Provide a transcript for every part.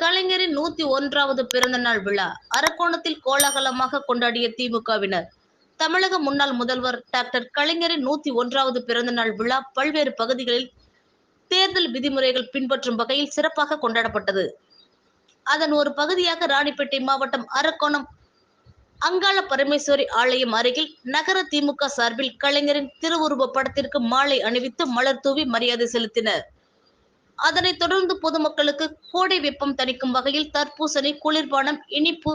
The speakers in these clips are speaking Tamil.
கலைஞரின் நூத்தி ஒன்றாவது பிறந்த நாள் விழா அரக்கோணத்தில் கோலாகலமாக கொண்டாடிய திமுகவினர். தமிழக முன்னாள் முதல்வர் டாக்டர் கலைஞரின் நூத்தி ஒன்றாவது பிறந்த நாள் விழா பல்வேறு பகுதிகளில் தேர்தல் விதிமுறைகள் பின்பற்றும் வகையில் சிறப்பாக கொண்டாடப்பட்டது. அதன் ஒரு பகுதியாக ராணிப்பேட்டை மாவட்டம் அரக்கோணம் அங்காள பரமேஸ்வரி ஆலயம் அருகில் நகர திமுக சார்பில் கலைஞரின் திருவுருவ படத்திற்கு மாலை அணிவித்து மலர் தூவி மரியாதை செலுத்தினர். அதனைத் தொடர்ந்து பொதுமக்களுக்கு கோடை வெப்பம் தணிக்கும் வகையில் தர்பூசணி குளிர்பானம் இனிப்பு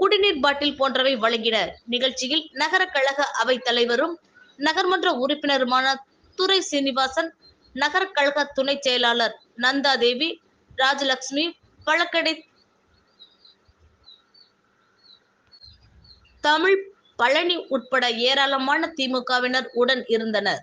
குடிநீர் பாட்டில் போன்றவை வழங்கினர் நிகழ்ச்சியில் நகர கழக அவைத் தலைவரும் நகர்மன்ற உறுப்பினருமான துரை சீனிவாசன் நகர கழக துணை செயலாளர் நந்தாதேவி ராஜலட்சுமி பழக்கடை தமிழ் பழனி உட்பட ஏராளமான திமுகவினர் உடன் இருந்தனர்.